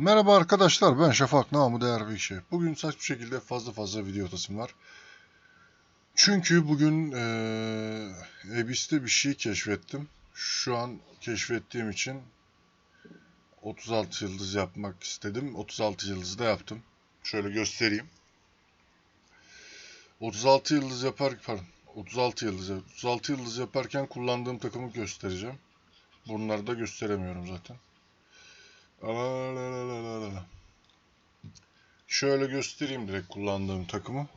Merhaba arkadaşlar ben Şafak namı değer işe. Bugün saç bir şekilde fazla fazla video atasım var. Çünkü bugün eee Ebis'te bir şey keşfettim. Şu an keşfettiğim için 36 yıldız yapmak istedim. 36 yıldız da yaptım. Şöyle göstereyim. 36 yıldız yapar pardon 36 yıldız 36 yıldız yaparken kullandığım takımı göstereceğim. Bunları da gösteremiyorum zaten. Şöyle göstereyim direkt kullandığım takımı.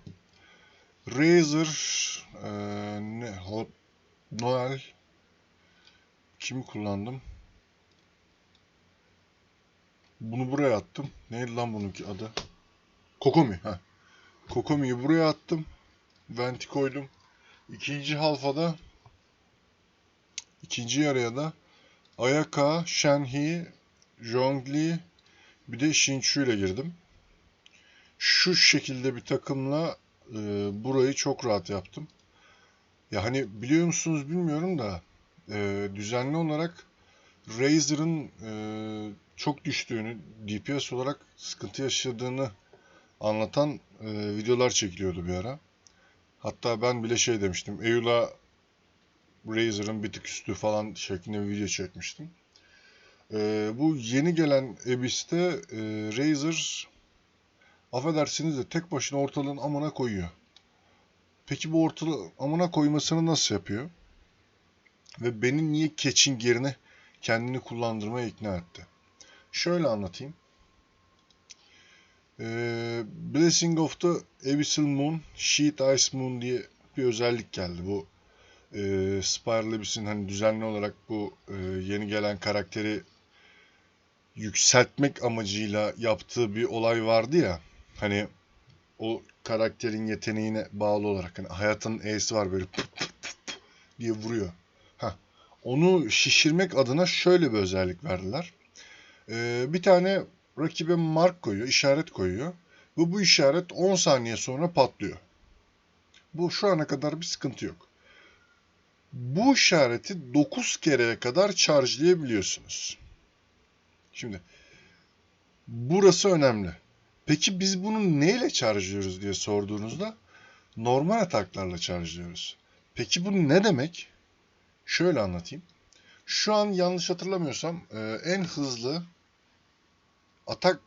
Razer eee, ne Noel kimi kullandım? Bunu buraya attım. Neydi lan bununki adı? Kokomi. Ha. Kokomi'yi buraya attım. Venti koydum. İkinci halfada ikinci yarıya da Ayaka, Shenhe, Zhongli bir de Shinchu ile girdim. Şu şekilde bir takımla e, burayı çok rahat yaptım. Ya hani biliyor musunuz bilmiyorum da e, düzenli olarak Razer'ın e, çok düştüğünü, DPS olarak sıkıntı yaşadığını anlatan e, videolar çekiliyordu bir ara. Hatta ben bile şey demiştim. Eula Razer'ın bir tık üstü falan şeklinde bir video çekmiştim. Ee, bu yeni gelen Abyss'te e, Razer affedersiniz de tek başına ortalığın amına koyuyor. Peki bu ortalığı amına koymasını nasıl yapıyor? Ve beni niye keçin yerine kendini kullandırmaya ikna etti? Şöyle anlatayım. Ee, Blessing of the Abyssal Moon, Sheet Ice Moon diye bir özellik geldi. Bu e, Spiral Abyss'in hani düzenli olarak bu e, yeni gelen karakteri yükseltmek amacıyla yaptığı bir olay vardı ya. Hani o karakterin yeteneğine bağlı olarak hani hayatın E'si var böyle pıt pıt pıt diye vuruyor. Heh. Onu şişirmek adına şöyle bir özellik verdiler. Ee, bir tane rakibe mark koyuyor, işaret koyuyor. Ve bu işaret 10 saniye sonra patlıyor. Bu şu ana kadar bir sıkıntı yok. Bu işareti 9 kereye kadar charge'layabiliyorsunuz. Şimdi burası önemli. Peki biz bunu neyle charge'lıyoruz diye sorduğunuzda normal ataklarla charge'lıyoruz. Peki bu ne demek? Şöyle anlatayım. Şu an yanlış hatırlamıyorsam e, en hızlı atak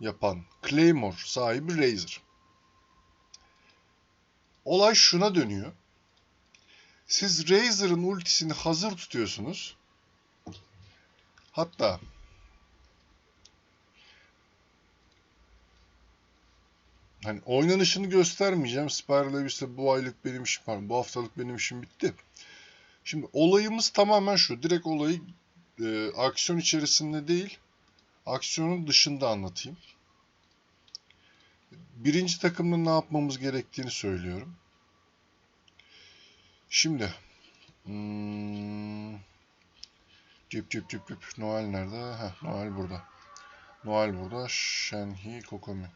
yapan Claymore sahibi Razer. Olay şuna dönüyor. Siz Razer'ın ultisini hazır tutuyorsunuz. Hatta hani oynanışını göstermeyeceğim. Spiral Abyss'te bu aylık benim işim var. Bu haftalık benim işim bitti. Şimdi olayımız tamamen şu. Direkt olayı e, aksiyon içerisinde değil, aksiyonun dışında anlatayım. Birinci takımda ne yapmamız gerektiğini söylüyorum. Şimdi hmm, cip cip cip cip Noel nerede? Heh, Noel burada. Noel burada. Shenhe Kokomi.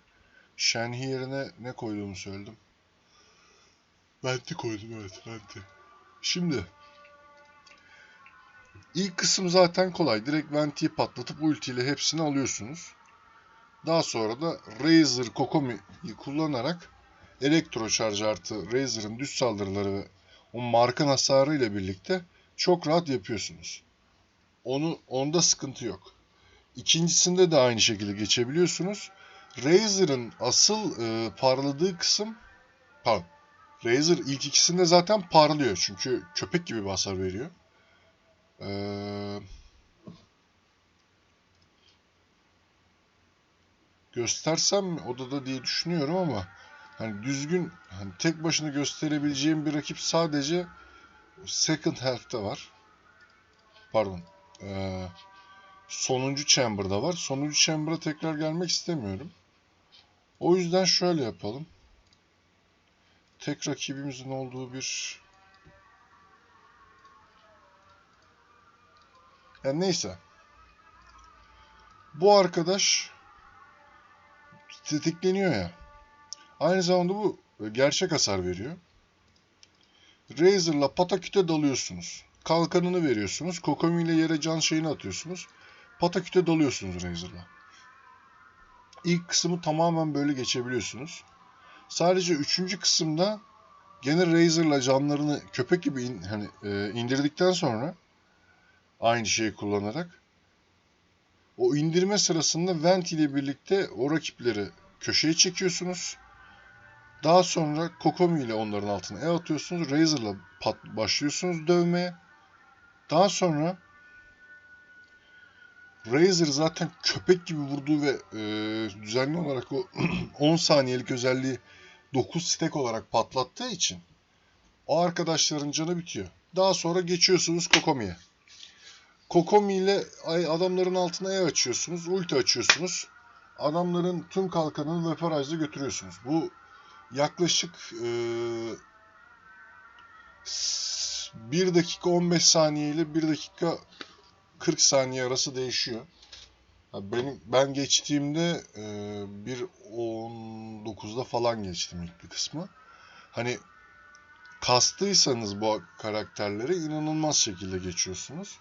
Shenhe yerine ne koyduğumu söyledim. Venti koydum evet Venti. Şimdi ilk kısım zaten kolay. Direkt Venti'yi patlatıp ultiyle hepsini alıyorsunuz. Daha sonra da Razer Kokomi'yi kullanarak Elektro Charge artı Razer'ın düz saldırıları ve o markın hasarı ile birlikte çok rahat yapıyorsunuz. Onu onda sıkıntı yok. İkincisinde de aynı şekilde geçebiliyorsunuz. Razer'ın asıl e, parladığı kısım pardon. Razer ilk ikisinde zaten parlıyor çünkü köpek gibi bir hasar veriyor. Ee, göstersem mi odada diye düşünüyorum ama hani düzgün hani tek başına gösterebileceğim bir rakip sadece second half'te var. Pardon. Ee, sonuncu chamber'da var. Sonuncu chamber'a tekrar gelmek istemiyorum. O yüzden şöyle yapalım. Tek rakibimizin olduğu bir Yani neyse. Bu arkadaş tetikleniyor ya. Aynı zamanda bu gerçek hasar veriyor. Razer'la pataküte dalıyorsunuz. Kalkanını veriyorsunuz. Kokomi ile yere can şeyini atıyorsunuz. Pataküte dalıyorsunuz Razer'la. İlk kısmı tamamen böyle geçebiliyorsunuz. Sadece üçüncü kısımda gene Razer'la canlarını köpek gibi in- hani e, indirdikten sonra aynı şeyi kullanarak o indirme sırasında Vent ile birlikte o rakipleri köşeye çekiyorsunuz. Daha sonra Kokomi ile onların altına E atıyorsunuz. Razer'la pat başlıyorsunuz dövmeye. Daha sonra Razer zaten köpek gibi vurduğu ve e, düzenli olarak o 10 saniyelik özelliği 9 stack olarak patlattığı için o arkadaşların canı bitiyor. Daha sonra geçiyorsunuz Kokomi'ye. Kokomi ile adamların altına E açıyorsunuz, ulti açıyorsunuz. Adamların tüm kalkanını vaporize'da götürüyorsunuz. Bu yaklaşık e, 1 dakika 15 saniye ile 1 dakika 40 saniye arası değişiyor. Benim ben geçtiğimde e, 1.19'da falan geçtim ilk bir kısmı. Hani kastıysanız bu karakterleri inanılmaz şekilde geçiyorsunuz.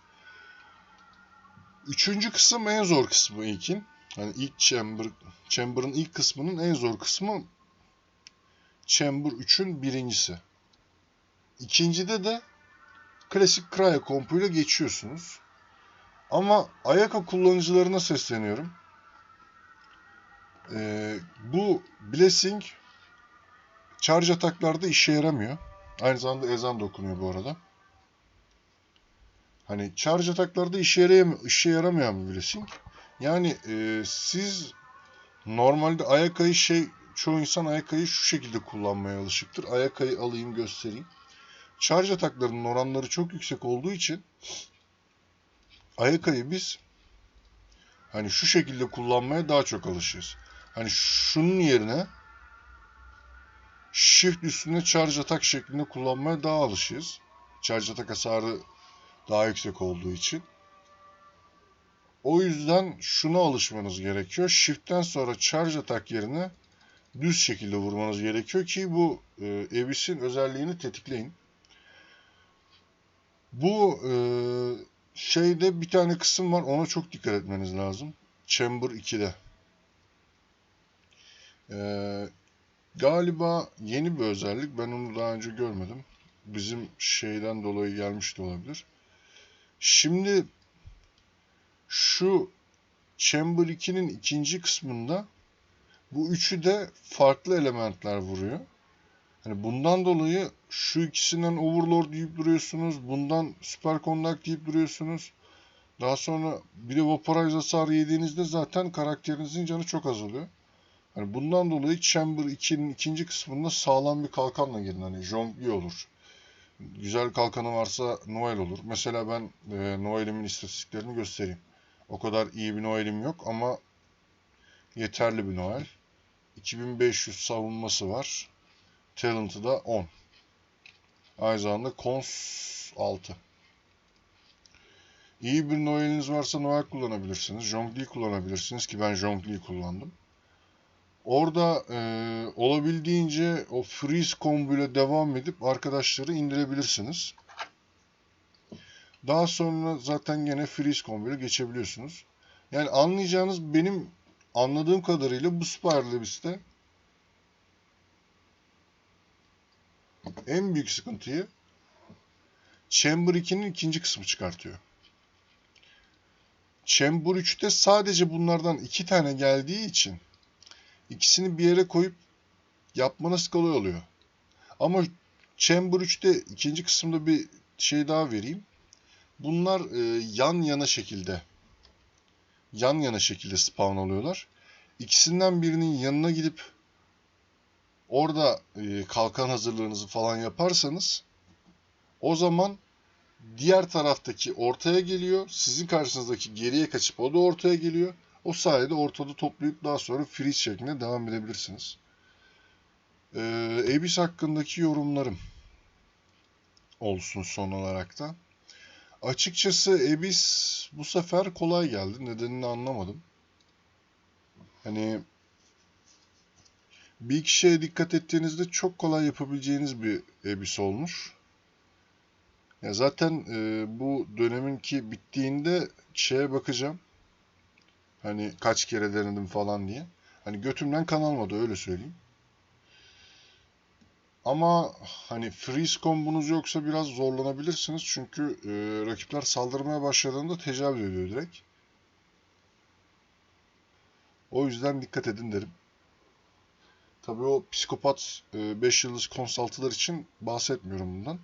Üçüncü kısım en zor kısmı ilkin. Hani ilk chamber, chamber'ın ilk kısmının en zor kısmı chamber 3'ün birincisi. İkincide de klasik cryo kompuyla geçiyorsunuz. Ama Ayaka kullanıcılarına sesleniyorum. Ee, bu Blessing charge ataklarda işe yaramıyor. Aynı zamanda ezan da okunuyor bu arada. Hani charge ataklarda işe, yarayam işe yaramayan bir Blessing. Yani e, siz normalde Ayaka'yı şey çoğu insan Ayaka'yı şu şekilde kullanmaya alışıktır. Ayaka'yı alayım göstereyim. Charge ataklarının oranları çok yüksek olduğu için Ayaka'yı biz hani şu şekilde kullanmaya daha çok alışığız. Hani şunun yerine shift üstüne charge atak şeklinde kullanmaya daha alışığız. Charge atak hasarı daha yüksek olduğu için. O yüzden şuna alışmanız gerekiyor. Shift'ten sonra charge atak yerine düz şekilde vurmanız gerekiyor ki bu e, Abyss'in özelliğini tetikleyin. Bu e, şeyde bir tane kısım var. Ona çok dikkat etmeniz lazım. Chamber 2'de. Ee, galiba yeni bir özellik. Ben onu daha önce görmedim. Bizim şeyden dolayı gelmiş de olabilir. Şimdi şu Chamber 2'nin ikinci kısmında bu üçü de farklı elementler vuruyor. Hani bundan dolayı şu ikisinden Overlord deyip duruyorsunuz. Bundan Super Conduct deyip duruyorsunuz. Daha sonra bir de Vaporize hasarı yediğinizde zaten karakterinizin canı çok azalıyor. Hani bundan dolayı Chamber 2'nin ikinci kısmında sağlam bir kalkanla girin. Hani Zhongli olur. Güzel kalkanı varsa Noel olur. Mesela ben e, Noel'imin istatistiklerini göstereyim. O kadar iyi bir Noel'im yok ama yeterli bir Noel. 2500 savunması var. Talent'ı da 10. Aynı zamanda Cons 6. İyi bir Noel'iniz varsa Noel kullanabilirsiniz. Zhongli kullanabilirsiniz ki ben Zhongli kullandım. Orada e, olabildiğince o freeze combo ile devam edip arkadaşları indirebilirsiniz. Daha sonra zaten gene freeze combo ile geçebiliyorsunuz. Yani anlayacağınız benim anladığım kadarıyla bu Spiralabis'te en büyük sıkıntıyı Chamber 2'nin ikinci kısmı çıkartıyor. Chamber 3'te sadece bunlardan iki tane geldiği için ikisini bir yere koyup yapmanız kolay oluyor. Ama Chamber 3'te ikinci kısımda bir şey daha vereyim. Bunlar e, yan yana şekilde yan yana şekilde spawn oluyorlar. İkisinden birinin yanına gidip orada e, kalkan hazırlığınızı falan yaparsanız o zaman diğer taraftaki ortaya geliyor. Sizin karşınızdaki geriye kaçıp o da ortaya geliyor. O sayede ortada toplayıp daha sonra freeze şeklinde devam edebilirsiniz. Ee, Abyss hakkındaki yorumlarım olsun son olarak da. Açıkçası Abyss bu sefer kolay geldi. Nedenini anlamadım. Hani bir iki şeye dikkat ettiğinizde çok kolay yapabileceğiniz bir Abyss olmuş. Ya zaten e, bu döneminki bittiğinde şeye bakacağım. Hani kaç kere denedim falan diye. Hani götümden kan almadı öyle söyleyeyim. Ama hani freeze kombunuz yoksa biraz zorlanabilirsiniz. Çünkü e, rakipler saldırmaya başladığında tecavüz ediyor direkt. O yüzden dikkat edin derim. Tabii o psikopat 5 yıldız konsaltılar için bahsetmiyorum bundan.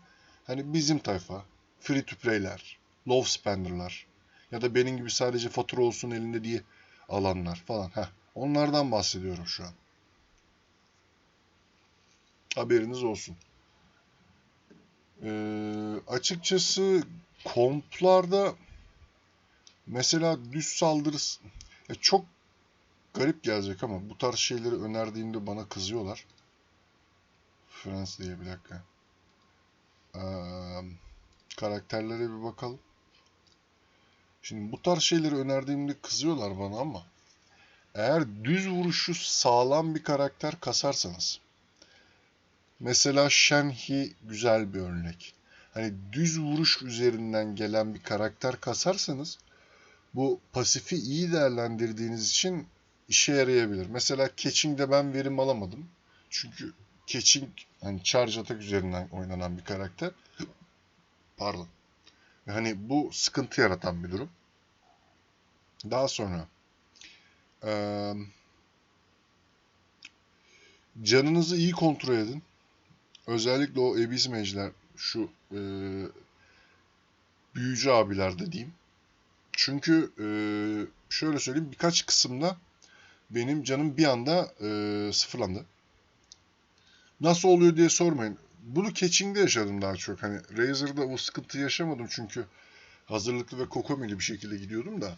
Hani bizim tayfa, free to play'ler, low spender'lar ya da benim gibi sadece fatura olsun elinde diye alanlar falan. Heh, onlardan bahsediyorum şu an. Haberiniz olsun. Ee, açıkçası komplarda mesela düz saldırısı ya çok garip gelecek ama bu tarz şeyleri önerdiğimde bana kızıyorlar. Frans diye bir dakika. Ee, karakterlere bir bakalım. Şimdi bu tarz şeyleri önerdiğimde kızıyorlar bana ama eğer düz vuruşu sağlam bir karakter kasarsanız mesela Shenhe güzel bir örnek. Hani düz vuruş üzerinden gelen bir karakter kasarsanız bu pasifi iyi değerlendirdiğiniz için işe yarayabilir. Mesela Catching'de ben verim alamadım. Çünkü Catching hani charge atak üzerinden oynanan bir karakter. Pardon. Yani bu sıkıntı yaratan bir durum. Daha sonra eee, canınızı iyi kontrol edin. Özellikle o Abyss Mage'ler, şu eee, büyücü abiler de diyeyim. Çünkü eee, şöyle söyleyeyim birkaç kısımda benim canım bir anda eee, sıfırlandı. Nasıl oluyor diye sormayın. Bunu Catching'de yaşadım daha çok. Hani Razor'da o sıkıntıyı yaşamadım çünkü hazırlıklı ve kokomili bir şekilde gidiyordum da.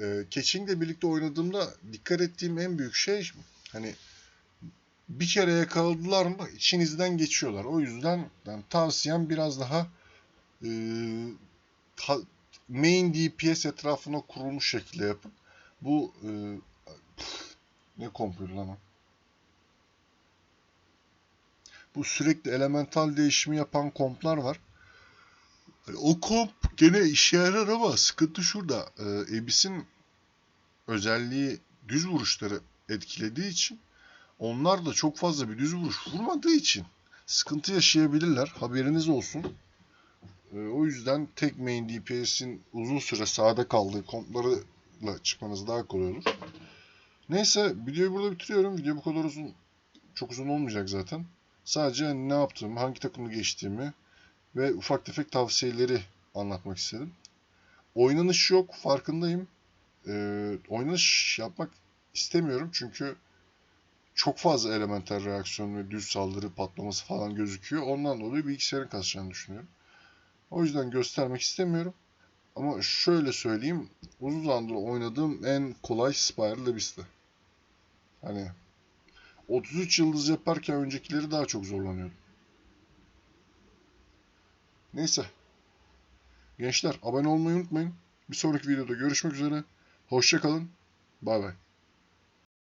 Ee, Catching'le birlikte oynadığımda dikkat ettiğim en büyük şey hani bir kere yakaladılar mı içinizden geçiyorlar. O yüzden yani tavsiyem biraz daha e, ta- main DPS etrafına kurulmuş şekilde yapın. Bu e, ne kompuydu lan? Bu sürekli elemental değişimi yapan komplar var. Hani O komp gene işe yarar ama sıkıntı şurada. Ee, Abyss'in özelliği düz vuruşları etkilediği için onlar da çok fazla bir düz vuruş vurmadığı için sıkıntı yaşayabilirler. Haberiniz olsun. Ee, o yüzden tek main DPS'in uzun süre sağda kaldığı komplarla çıkmanız daha kolay olur. Neyse videoyu burada bitiriyorum. Video bu kadar uzun çok uzun olmayacak zaten. Sadece hani ne yaptığımı, hangi takımı geçtiğimi ve ufak tefek tavsiyeleri anlatmak istedim. Oynanış yok, farkındayım. Ee, oynanış yapmak istemiyorum çünkü çok fazla elementer reaksiyon ve düz saldırı patlaması falan gözüküyor. Ondan dolayı bilgisayarın kasacağını düşünüyorum. O yüzden göstermek istemiyorum. Ama şöyle söyleyeyim, uzun zamandır oynadığım en kolay Spiral Abyss'ti. Hani 33 yıldız yaparken öncekileri daha çok zorlanıyordum. Neyse. Gençler abone olmayı unutmayın. Bir sonraki videoda görüşmek üzere. Hoşça kalın. Bay bay.